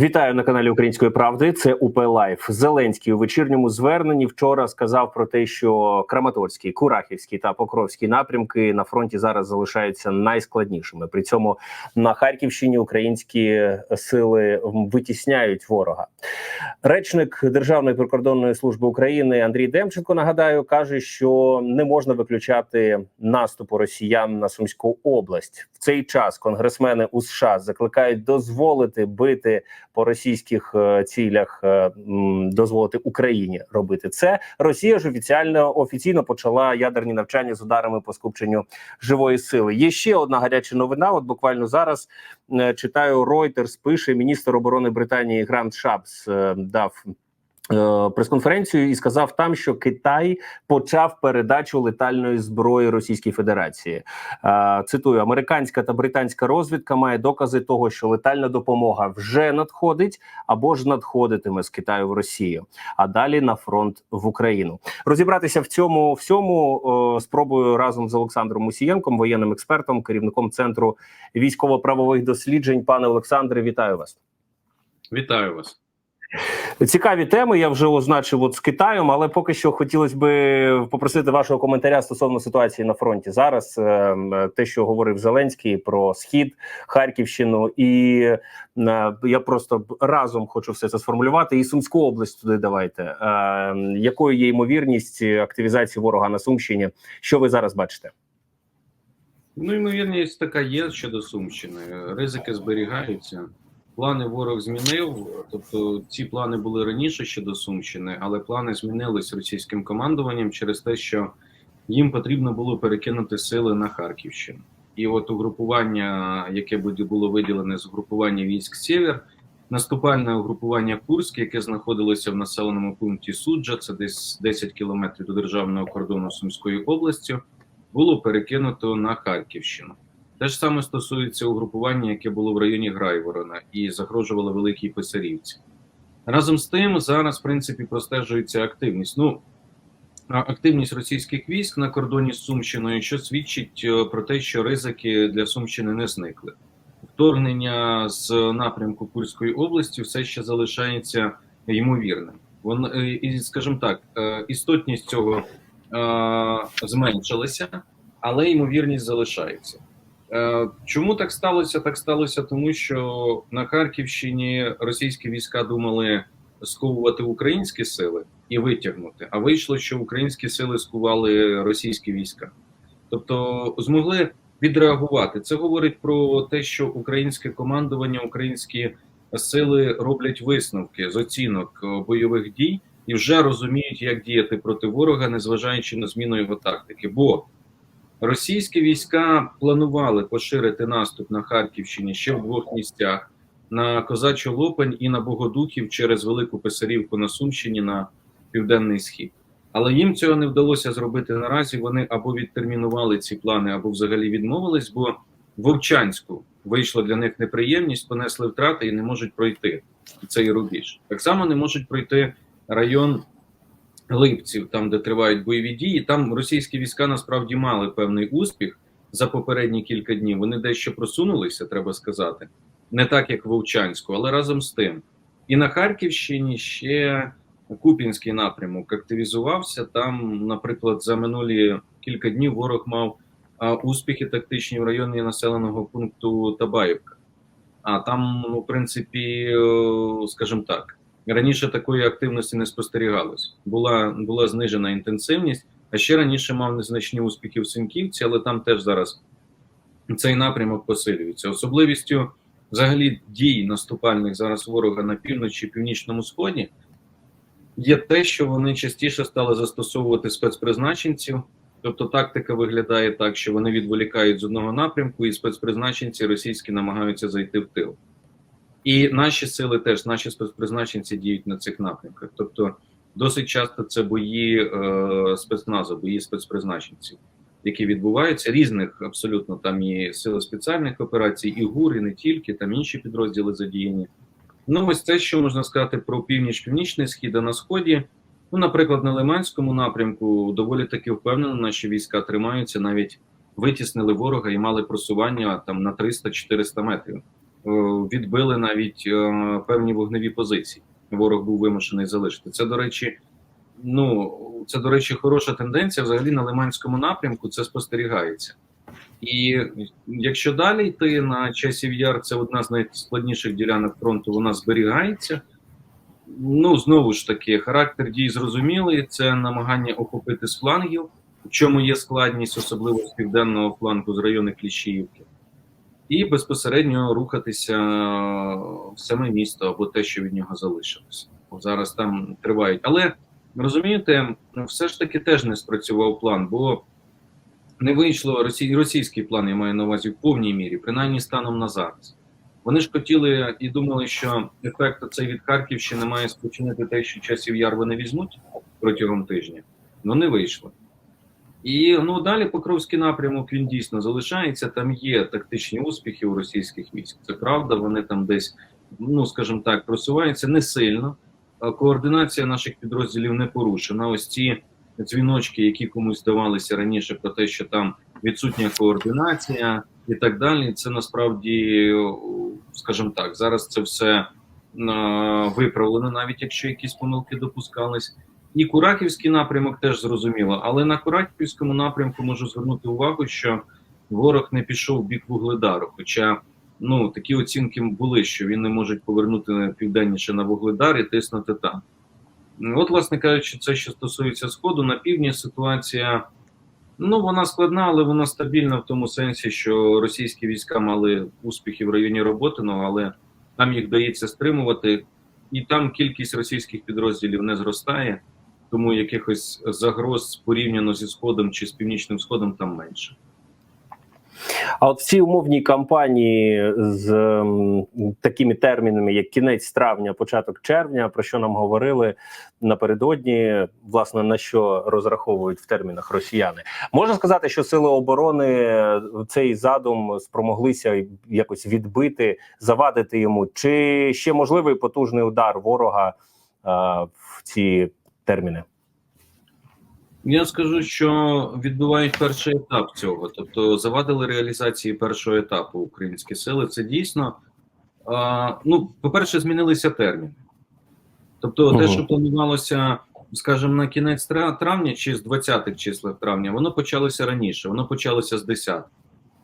Вітаю на каналі Української правди. Це УП Лайф. Зеленський у вечірньому зверненні вчора сказав про те, що Краматорський, Курахівський та Покровський напрямки на фронті зараз залишаються найскладнішими. При цьому на Харківщині українські сили витісняють ворога. Речник Державної прикордонної служби України Андрій Демченко нагадаю каже, що не можна виключати наступу росіян на Сумську область. В цей час конгресмени у США закликають дозволити бити по російських е, цілях, е, дозволити Україні робити це. Росія ж офіціально офіційно почала ядерні навчання з ударами по скупченню живої сили. Є ще одна гаряча новина. От буквально зараз е, читаю Reuters, пише міністр оборони Британії Грант Шапс е, дав. Е, Прес-конференцію і сказав там, що Китай почав передачу летальної зброї Російській Федерації. Е, Цитую: американська та британська розвідка має докази того, що летальна допомога вже надходить або ж надходитиме з Китаю в Росію, а далі на фронт в Україну. Розібратися в цьому всьому е, спробую разом з Олександром Мусієнком, воєнним експертом, керівником центру військово-правових досліджень. Пане Олександре, вітаю вас. Вітаю вас. Цікаві теми я вже означив от з Китаєм, але поки що хотілося би попросити вашого коментаря стосовно ситуації на фронті зараз. Е, Те, що говорив Зеленський про схід Харківщину, і е, я просто разом хочу все це сформулювати. І Сумську область туди давайте. Е, Якою є ймовірність активізації ворога на Сумщині? Що ви зараз бачите? Ну, ймовірність така є щодо Сумщини. Ризики зберігаються. Плани ворог змінив. Тобто, ці плани були раніше щодо Сумщини, але плани змінились російським командуванням через те, що їм потрібно було перекинути сили на Харківщину. І от угрупування, яке було виділене з угрупування військ Сєвєр, наступальне угрупування Курське, яке знаходилося в населеному пункті Суджа, це десь 10 кілометрів до державного кордону Сумської області, було перекинуто на Харківщину. Те ж саме стосується угрупування, яке було в районі Грайворона і загрожувало Великій Писарівці. Разом з тим, зараз, в принципі, простежується активність. Ну, активність російських військ на кордоні з Сумщиною, що свідчить е, про те, що ризики для Сумщини не зникли. Вторгнення з напрямку Курської області все ще залишається ймовірним. Вон, е, і, скажімо так, е, істотність цього зменшилася, але ймовірність залишається. Е, Чому так сталося? Так сталося, тому що на Харківщині російські війська думали сковувати українські сили і витягнути. А вийшло, що українські сили скували російські війська, тобто змогли відреагувати. Це говорить про те, що українське командування, українські сили роблять висновки з оцінок е, бойових дій і вже розуміють, як діяти проти ворога, незважаючи на зміну його тактики. Бо Російські війська планували поширити наступ на Харківщині ще в двох місцях: на Козачу Лопань і на Богодухів через Велику Писарівку на Сумщині на південний схід. Але їм цього не вдалося зробити наразі. Вони або відтермінували ці плани, або взагалі відмовились, бо Вовчанську вийшла для них неприємність, понесли втрати і не можуть пройти цей рубіж. Так само не можуть пройти район Липців, там де тривають бойові дії. Там російські війська насправді мали певний успіх за попередні кілька днів. Вони дещо просунулися, треба сказати, не так як в Вовчанську, але разом з тим. І на Харківщині ще Купінський напрямок активізувався. Там, наприклад, за минулі кілька днів ворог мав успіхи тактичні в районі населеного пункту Табаївка. А там, ну, в принципі, скажімо так. Раніше такої активності не спостерігалось. Була була знижена інтенсивність, а ще раніше мав незначні успіхи в Синківці, але там теж зараз цей напрямок посилюється. Особливістю взагалі дій наступальних зараз ворога на півночі і північному сході є те, що вони частіше стали застосовувати спецпризначенців. Тобто тактика виглядає так, що вони відволікають з одного напрямку, і спецпризначенці російські намагаються зайти в тил. І наші сили теж, наші спецпризначенці діють на цих напрямках. Тобто, досить часто це бої е, спецназу, бої спецпризначенців, які відбуваються різних абсолютно там і сили спеціальних операцій, і ГУР, і не тільки, там інші підрозділи задіяні. Ну, ось це, що можна сказати про північ-північний схід, а на сході. Ну, наприклад, на Лиманському напрямку доволі таки впевнено, наші війська тримаються, навіть витіснили ворога і мали просування там на 300-400 метрів відбили навіть е, певні вогневі позиції. Ворог був вимушений залишити. Це, до речі, ну це, до речі, хороша тенденція. Взагалі на Лиманському напрямку це спостерігається. І якщо далі йти на часів яр, це одна з найскладніших ділянок фронту, вона зберігається. Ну, знову ж таки, характер дій зрозумілий. Це намагання охопити з флангів, в чому є складність, особливо з південного флангу з району Кліщіївки, і безпосередньо рухатися в саме місто або те, що від нього залишилося. Бо Зараз там тривають. Але розумієте, все ж таки теж не спрацював план, бо не вийшло росій, російський план, я маю на увазі в повній мірі, принаймні станом на зараз. Вони ж хотіли і думали, що ефект цей від Харківщини має спочинити те, що часів яр вони візьмуть протягом тижня, ну не вийшло. І ну далі Покровський напрямок він дійсно залишається. Там є тактичні успіхи у російських військ. Це правда. Вони там десь, ну скажімо так, просуваються не сильно. Координація наших підрозділів не порушена. Ось ці дзвіночки, які комусь здавалися раніше, про те, що там відсутня координація і так далі. Це насправді, скажімо так, зараз це все виправлено, навіть якщо якісь помилки допускались. І Курахівський напрямок теж зрозуміло, але на Курахівському напрямку можу звернути увагу, що ворог не пішов в бік Вугледару. Хоча ну такі оцінки були, що він не може повернути південніше на Вугледар і тиснути там. От, власне кажучи, це що стосується сходу на півдні, ситуація ну вона складна, але вона стабільна в тому сенсі, що російські війська мали успіхи в районі Роботиного, але там їх вдається стримувати, і там кількість російських підрозділів не зростає, тому якихось загроз порівняно зі сходом чи з північним сходом там менше. А от в цій умовній кампанії з м, такими термінами, як кінець травня, початок червня, про що нам говорили напередодні, власне на що розраховують в термінах росіяни, можна сказати, що сили оборони цей задум спромоглися якось відбити, завадити йому, чи ще можливий потужний удар ворога а, в ці терміни? Я скажу, що відбувають перший етап цього, тобто завадили реалізації першого етапу українські сили. Це дійсно, а, ну, по-перше, змінилися терміни. Тобто, те, що планувалося, скажімо, на кінець травня чи з 20-х числах травня, воно почалося раніше, воно почалося з 10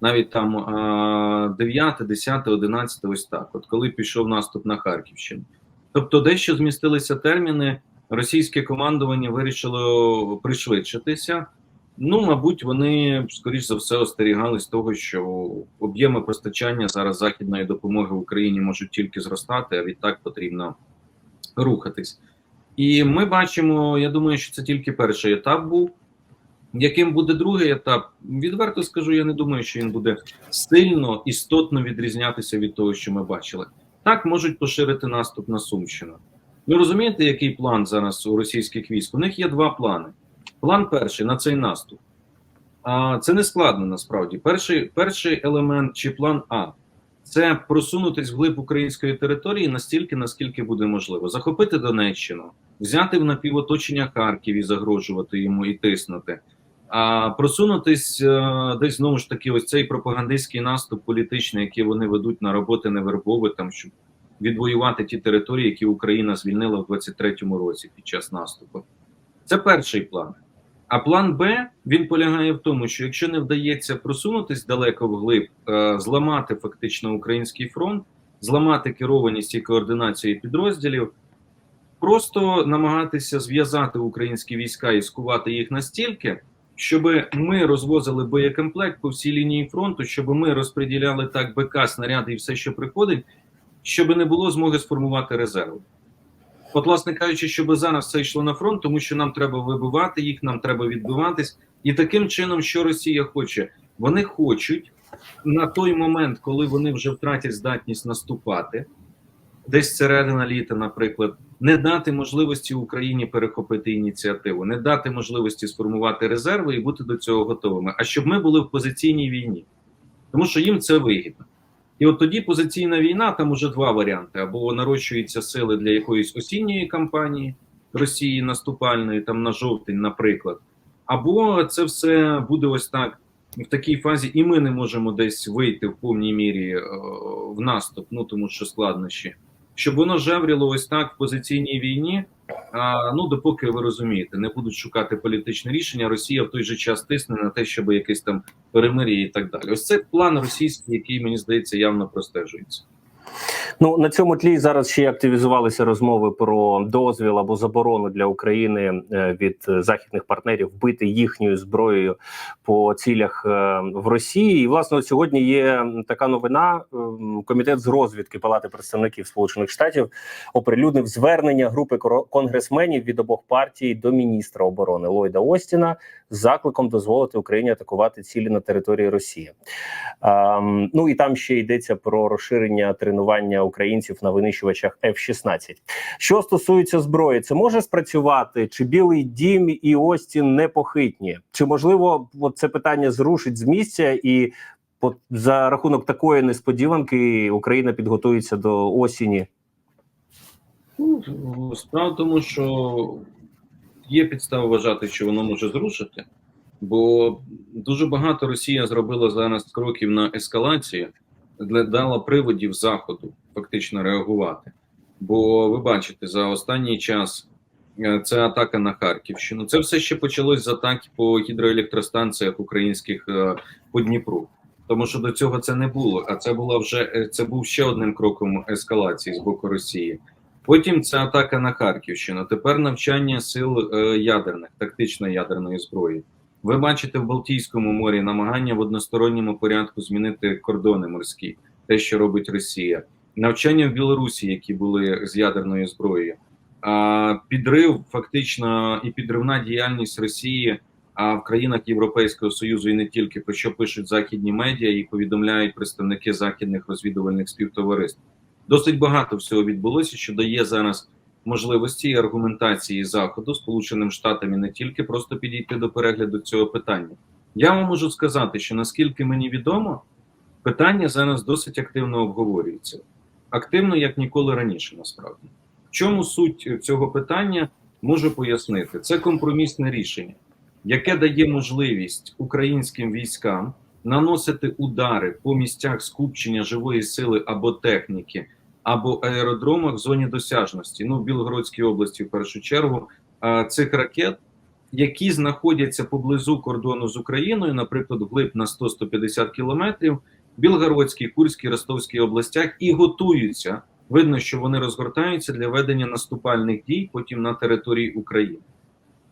навіть там а, 9, 10, 11, ось так, от коли пішов наступ на Харківщину. Тобто, дещо змістилися терміни. Російське командування вирішило пришвидшитися. Ну, мабуть, вони скоріш за все остерігались того, що об'єми постачання зараз західної допомоги Україні можуть тільки зростати, а відтак потрібно рухатись. І ми бачимо, я думаю, що це тільки перший етап був. Яким буде другий етап? Відверто скажу, я не думаю, що він буде сильно істотно відрізнятися від того, що ми бачили. Так можуть поширити наступ на Сумщину. Ви розумієте, який план зараз у російських військ? У них є два плани. План перший на цей наступ. А це не складно насправді. Перший, перший елемент чи план А це просунутись вглиб української території настільки, наскільки буде можливо. Захопити Донеччину, взяти в напівоточення Харків і загрожувати йому і тиснути. А просунутись е, десь знову ж таки, ось цей пропагандистський наступ політичний, який вони ведуть на роботи невербові, там щоб відвоювати ті території, які Україна звільнила в 23-му році під час наступу. Це перший план. А план Б він полягає в тому, що якщо не вдається просунутись далеко вглиб, е, зламати фактично український фронт, зламати керованість і координацію підрозділів, просто намагатися зв'язати українські війська і скувати їх настільки, щоб ми розвозили боєкомплект по всій лінії фронту, щоб ми розподіляли так БК, снаряди і все, що приходить, щоб не було змоги сформувати резерви. От, власне кажучи, щоб зараз це йшло на фронт, тому що нам треба вибивати їх, нам треба відбиватись. І таким чином, що Росія хоче, вони хочуть на той момент, коли вони вже втратять здатність наступати, десь середина літа, наприклад, не дати можливості Україні перехопити ініціативу, не дати можливості сформувати резерви і бути до цього готовими. А щоб ми були в позиційній війні, тому що їм це вигідно. І от тоді позиційна війна, там уже два варіанти: або нарощуються сили для якоїсь осінньої кампанії Росії наступальної, там на жовтень, наприклад, або це все буде ось так в такій фазі і ми не можемо десь вийти в повній мірі е, в наступ, ну тому що складнощі. Щоб воно жевріло ось так в позиційній війні. Ну допоки ви розумієте, не будуть шукати політичне рішення. Росія в той же час тисне на те, щоб якесь там перемир'я і так далі. Ось це план російський, який мені здається явно простежується. Ну на цьому тлі зараз ще активізувалися розмови про дозвіл або заборону для України е, від західних партнерів бити їхньою зброєю по цілях е, в Росії. І власне сьогодні є така новина. Ем, Комітет з розвідки Палати представників Сполучених Штатів оприлюднив звернення групи конгресменів від обох партій до міністра оборони Ллойда Остіна з закликом дозволити Україні атакувати цілі на території Росії. Ем, ну і там ще йдеться про розширення тренування українців на винищувачах F-16. Що стосується зброї, це може спрацювати? Чи Білий Дім і Остін непохитні? Чи можливо от це питання зрушить з місця і за рахунок такої несподіванки Україна підготується до осені? Ну, справа в тому, що є підстави вважати, що воно може зрушити, бо дуже багато Росія зробила зараз кроків на ескалацію, для- дала приводів заходу фактично реагувати. Бо ви бачите, за останній час е, це атака на Харківщину. Це все ще почалось з атаки по гідроелектростанціях українських е, по Дніпру. Тому що до цього це не було. А це була вже е, це був ще одним кроком ескалації з боку Росії. Потім це атака на Харківщину. Тепер навчання сил ядерних, тактичної ядерної зброї. Ви бачите в Балтійському морі намагання в односторонньому порядку змінити кордони морські, те, що робить Росія, навчання в Білорусі, які були з ядерною зброєю, а, підрив фактично і підривна діяльність Росії в країнах Європейського союзу і не тільки про що пишуть західні медіа і повідомляють представники західних розвідувальних співтовариств. Досить багато всього відбулося, що дає зараз можливості і аргументації заходу Сполученим Штатам і не тільки просто підійти до перегляду цього питання. Я вам можу сказати, що наскільки мені відомо, питання зараз досить активно обговорюється. Активно, як ніколи раніше, насправді. В чому суть цього питання можу пояснити? Це компромісне рішення, яке дає можливість українським військам наносити удари по місцях скупчення живої сили або техніки, або аеродромах в зоні досяжності. Ну, в Білгородській області, в першу чергу, цих ракет, які знаходяться поблизу кордону з Україною, наприклад, вглиб на 100-150 кілометрів, Білгородській, Курській, Ростовській областях, і готуються. Видно, що вони розгортаються для ведення наступальних дій потім на території України.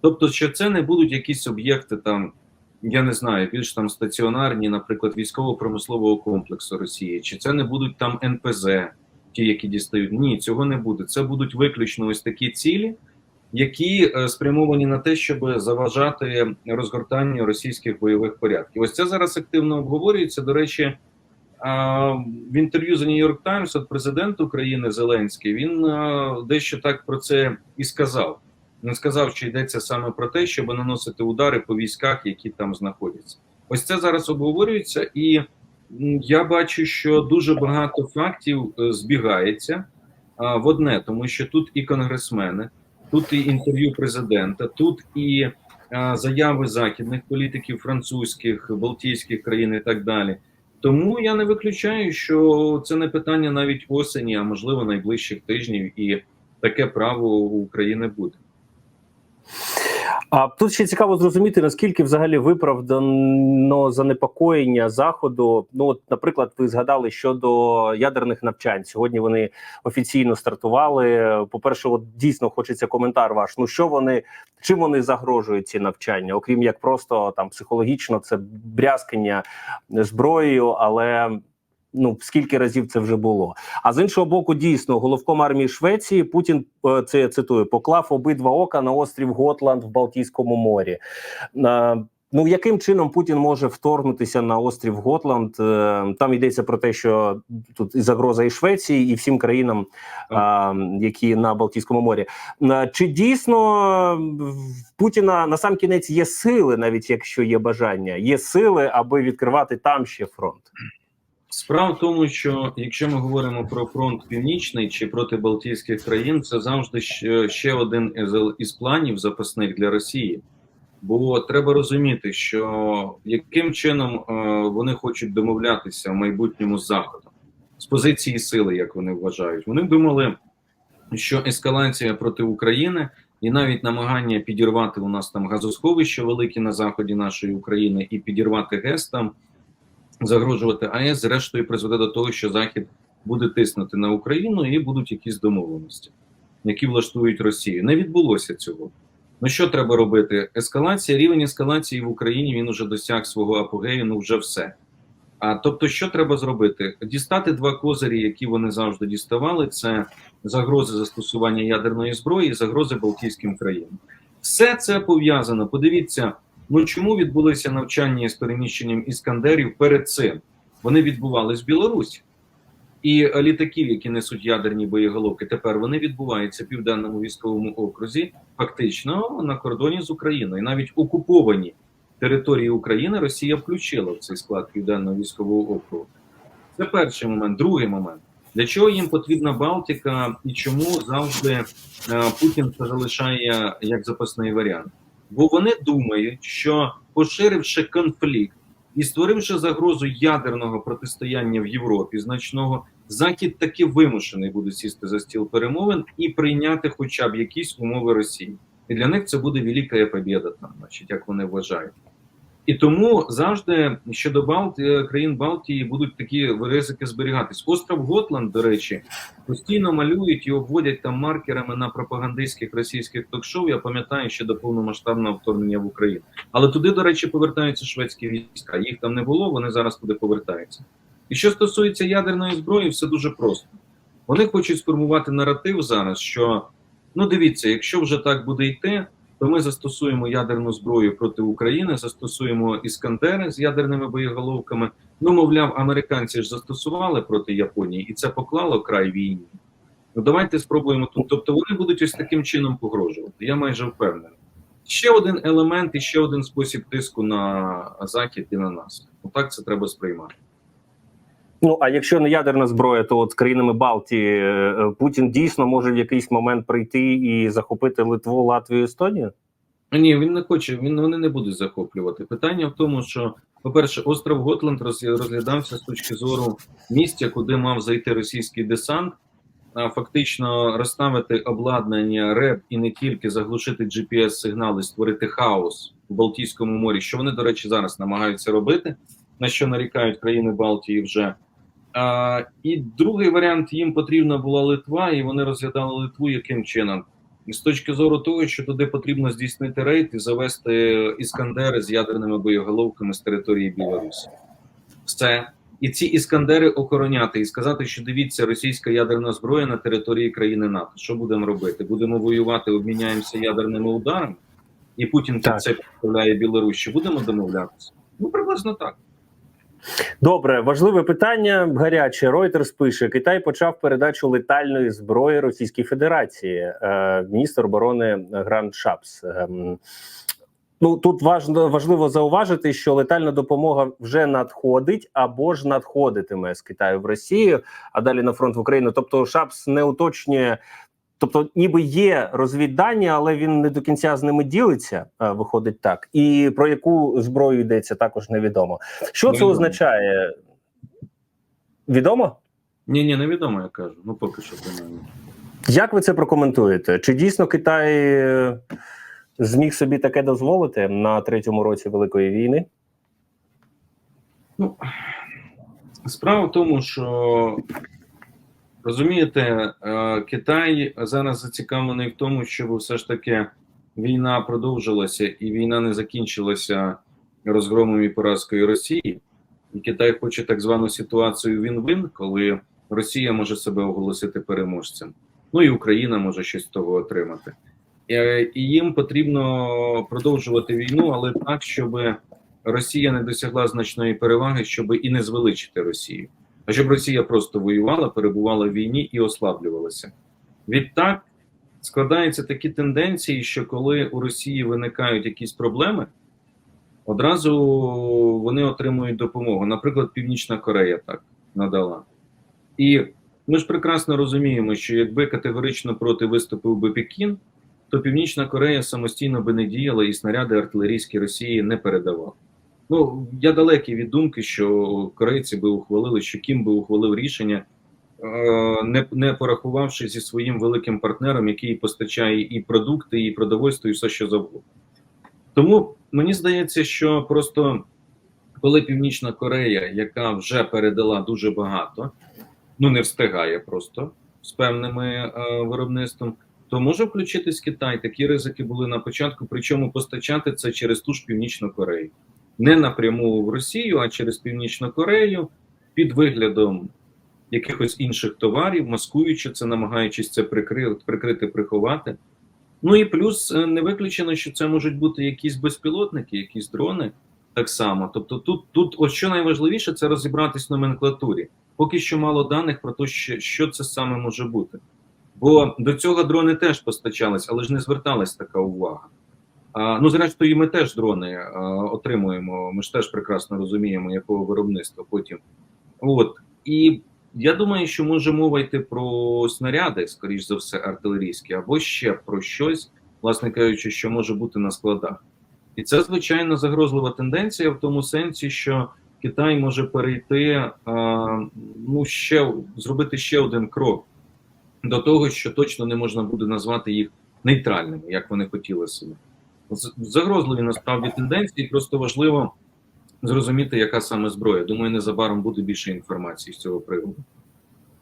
Тобто, що це не будуть якісь об'єкти там, я не знаю, більш там стаціонарні, наприклад, військово-промислового комплексу Росії, чи це не будуть там НПЗ, ті, які дістають. Ні, цього не буде. Це будуть виключно ось такі цілі, які е, спрямовані на те, щоб заважати розгортанню російських бойових порядків. Ось це зараз активно обговорюється. До речі, в інтерв'ю за Нью-Йорк Таймс от президент України Зеленський він дещо так про це і сказав. Він сказав, що йдеться саме про те, щоб наносити удари по військах, які там знаходяться. Ось це зараз обговорюється, і я бачу, що дуже багато фактів е, збігається в одне, тому що тут і конгресмени, тут і інтерв'ю президента, тут і заяви західних політиків, французьких, балтійських країн і так далі. Тому я не виключаю, що це не питання навіть осені, а можливо найближчих тижнів, і таке право у України буде. А тут ще цікаво зрозуміти, наскільки взагалі виправдано занепокоєння заходу. Ну, от, наприклад, ви згадали щодо ядерних навчань. Сьогодні вони офіційно стартували. По перше, от дійсно хочеться коментар ваш. Ну що вони чим вони загрожують ці навчання, окрім як просто там психологічно, це брязкання зброєю, але. Ну скільки разів це вже було? А з іншого боку, дійсно, головком армії Швеції Путін е, це я цитую, поклав обидва ока на острів Готланд в Балтійському морі. Е, Ну, яким чином Путін може вторгнутися на острів Готланд? Е, Там йдеться про те, що тут і загроза і Швеції, і всім країнам, які на Балтійському морі. Чи дійсно в Путіна на сам кінець є сили, навіть якщо є бажання, є сили, аби відкривати там ще фронт? Справа в тому, що якщо ми говоримо про фронт північний чи проти Балтійських країн, це завжди ще, один із, із планів запасних для Росії. Бо треба розуміти, що яким чином е, вони хочуть домовлятися в майбутньому з заходом з позиції сили, як вони вважають. Вони думали, що ескалація проти України і навіть намагання підірвати у нас там газосховища великі на заході нашої України і підірвати ГЕС там, загрожувати АЕС, зрештою призведе до того, що Захід буде тиснути на Україну і будуть якісь домовленості, які влаштують Росію. Не відбулося цього. Ну що треба робити? Ескалація, рівень ескалації в Україні він уже досяг свого апогею, ну вже все. А тобто, що треба зробити? Дістати два козирі, які вони завжди діставали: це загрози застосування ядерної зброї і загрози Балтійським країнам. Все це пов'язано. Подивіться, ну чому відбулися навчання з переміщенням іскандерів перед цим? Вони відбувались в Білорусі. І літаків, які несуть ядерні боєголовки, тепер вони відбуваються в південному військовому окрузі, фактично на кордоні з Україною. І навіть окуповані території України Росія включила в цей склад південного військового округу. Це перший момент. Другий момент. Для чого їм потрібна Балтика і чому завжди е, Путін це залишає як запасний варіант? Бо вони думають, що поширивши конфлікт і створивши загрозу ядерного протистояння в Європі значного, Захід таки вимушений буде сісти за стіл перемовин і прийняти хоча б якісь умови Росії. І для них це буде велика побєда, там, значить, як вони вважають. І тому завжди щодо Балти, країн Балтії будуть такі ризики зберігатись. Остров Готланд, до речі, постійно малюють і обводять там маркерами на пропагандистських російських ток-шоу. Я пам'ятаю ще до повномасштабного вторгнення в Україну. Але туди, до речі, повертаються шведські війська. Їх там не було, вони зараз туди повертаються. І що стосується ядерної зброї, все дуже просто. Вони хочуть сформувати наратив зараз, що ну дивіться, якщо вже так буде йти, то ми застосуємо ядерну зброю проти України, застосуємо іскандери з ядерними боєголовками. Ну, мовляв, американці ж застосували проти Японії, і це поклало край війні. Ну давайте спробуємо тут. Тобто вони будуть ось таким чином погрожувати. Я майже впевнений. Ще один елемент і ще один спосіб тиску на захід і на нас. Отак це треба сприймати. Ну а якщо не ядерна зброя, то от з країнами Балтії е, Путін дійсно може в якийсь момент прийти і захопити Литву, Латвію, Естонію? Ні, він не хоче. Він вони не будуть захоплювати. Питання в тому, що, по-перше, остров Готланд розглядався з точки зору місця, куди мав зайти російський десант, а фактично розставити обладнання РЕБ і не тільки заглушити GPS-сигнали, створити хаос у Балтійському морі, що вони, до речі, зараз намагаються робити, на що нарікають країни Балтії вже. А, І другий варіант їм потрібна була Литва, і вони розглядали Литву яким чином. І з точки зору того, що туди потрібно здійснити рейд і завести іскандери з ядерними боєголовками з території Білорусі. Все. І ці іскандери охороняти і сказати, що дивіться, російська ядерна зброя на території країни НАТО. Що будемо робити? Будемо воювати, обміняємося ядерними ударами, і Путін Так. це підставляє Білорусь. Чи будемо домовлятися? Ну приблизно так. Добре, важливе питання. Гаряче Reuters пише: Китай почав передачу летальної зброї Російській Федерації. Е, міністр оборони Гранд Шапс. Ем, Ну тут важно важливо зауважити, що летальна допомога вже надходить або ж надходитиме з Китаю в Росію, а далі на фронт в Україну. Тобто, Шапс не уточнює. Тобто, ніби є розвіддані, але він не до кінця з ними ділиться. е, Виходить так, і про яку зброю йдеться, також невідомо. Що це означає? Відомо? Ні, ні, невідомо, я кажу. Ну поки що принаймні. Як ви це прокоментуєте? Чи дійсно Китай е, зміг собі таке дозволити на третьому році Великої війни? Ну, справа в тому, що розумієте, е, Китай зараз зацікавлений в тому, щоб все ж таки війна продовжилася і війна не закінчилася розгромом і поразкою Росії. І Китай хоче так звану ситуацію він-вин, коли Росія може себе оголосити переможцем. Ну і Україна може щось з того отримати. Е, І їм потрібно продовжувати війну, але так, щоб Росія не досягла значної переваги, щоб і не звеличити Росію, а щоб Росія просто воювала, перебувала в війні і ослаблювалася. Відтак складаються такі тенденції, що коли у Росії виникають якісь проблеми, одразу вони отримують допомогу. Наприклад, Північна Корея так надала. І ми ж прекрасно розуміємо, що якби категорично проти виступив би Пекін, то Північна Корея самостійно би не діяла і снаряди артилерійські Росії не передавала. Ну я далекий від думки, що корейці би ухвалили, що Кім би ухвалив рішення, е, не, не порахувавши зі своїм великим партнером, який постачає і продукти, і продовольство, і все що завгодно. Тому мені здається, що просто коли Північна Корея, яка вже передала дуже багато, ну не встигає просто з певними е, виробництвом, то може включитись Китай. Такі ризики були на початку. Причому постачати це через ту ж Північну Корею, не напряму в Росію, а через Північну Корею під виглядом якихось інших товарів, маскуючи це, намагаючись це прикрити, прикрити, приховати. Ну і плюс е, не виключено, що це можуть бути якісь безпілотники, якісь дрони так само. Тобто, тут, тут от що найважливіше, це розібратись в номенклатурі. Поки що мало даних про те, що, це саме може бути. Бо до цього дрони теж постачались, але ж не зверталась така увага. Ну, зрештою, і ми теж дрони отримуємо. Ми ж теж прекрасно розуміємо, якого виробництва потім. От і я думаю, що може мова йти про снаряди, скоріш за все, артилерійські, або ще про щось, власне кажучи, що може бути на складах. І це звичайно загрозлива тенденція в тому сенсі, що Китай може перейти, ну ще зробити ще один крок до того, що точно не можна буде назвати їх нейтральними, як вони хотіли собі. Загрозливі насправді тенденції, просто важливо зрозуміти, яка саме зброя. Думаю, незабаром буде більше інформації з цього приводу.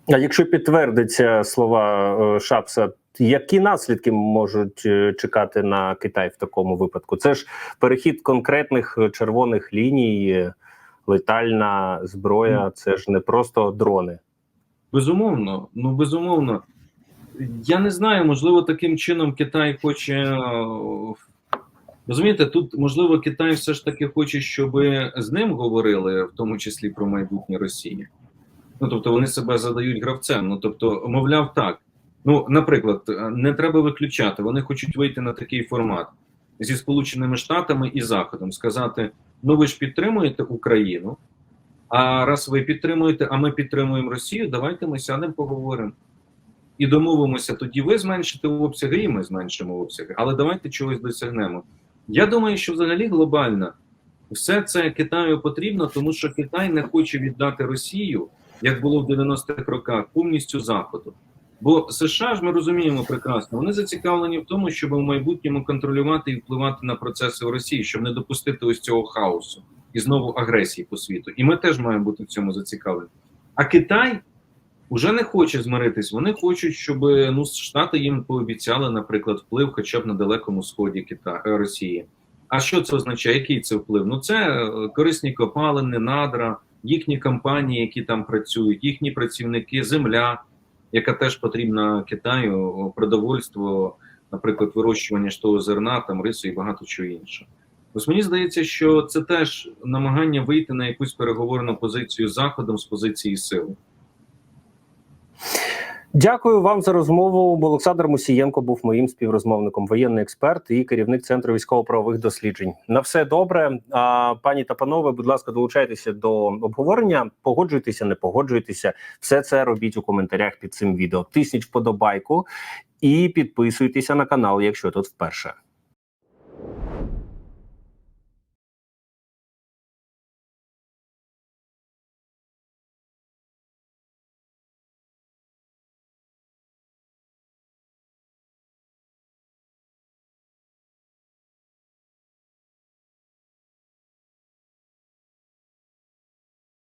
А якщо підтвердиться слова е, Шапса, які наслідки можуть е, чекати на Китай в такому випадку? Це ж перехід конкретних е, червоних ліній, е, летальна зброя, це ж не просто дрони. Безумовно, ну безумовно. Я не знаю, можливо, таким чином Китай хоче. Розумієте, тут можливо Китай все ж таки хоче, щоб з ним говорили, в тому числі про майбутнє Росії. Ну тобто вони себе задають гравцем. Ну тобто, мовляв, так. Ну, наприклад, не треба виключати. Вони хочуть вийти на такий формат зі Сполученими Штатами і Заходом, сказати: ну ви ж підтримуєте Україну. А раз ви підтримуєте, а ми підтримуємо Росію, давайте ми сядемо, поговоримо. І домовимося, тоді ви зменшите обсяги, і ми зменшимо обсяги. Але давайте чогось досягнемо. Я думаю, що взагалі глобально все це Китаю потрібно, тому що Китай не хоче віддати Росію, як було в 90-х роках, повністю Заходу. Бо США ж ми розуміємо прекрасно, вони зацікавлені в тому, щоб в майбутньому контролювати і впливати на процеси в Росії, щоб не допустити ось цього хаосу і знову агресії по світу. І ми теж маємо бути в цьому зацікавлені. А Китай вже не хоче змиритись. Вони хочуть, щоб ну Штати їм пообіцяли, наприклад, вплив, хоча б на далекому сході Кита е, Росії. А що це означає? Який це вплив? Ну це е, корисні копалини, надра, їхні компанії, які там працюють, їхні працівники, земля, яка теж потрібна Китаю, продовольство, наприклад, вирощування ж того зерна, там рису і багато чого іншого. Ось мені здається, що це теж намагання вийти на якусь переговорну позицію з заходом з позиції сили. Дякую вам за розмову. Олександр Мусієнко був моїм співрозмовником, воєнний експерт і керівник центру військово-правових досліджень. На все добре. А, пані та панове, будь ласка, долучайтеся до обговорення. Погоджуйтеся, не погоджуйтеся. Все це робіть у коментарях під цим відео. Тисніть вподобайку і підписуйтеся на канал, якщо тут вперше.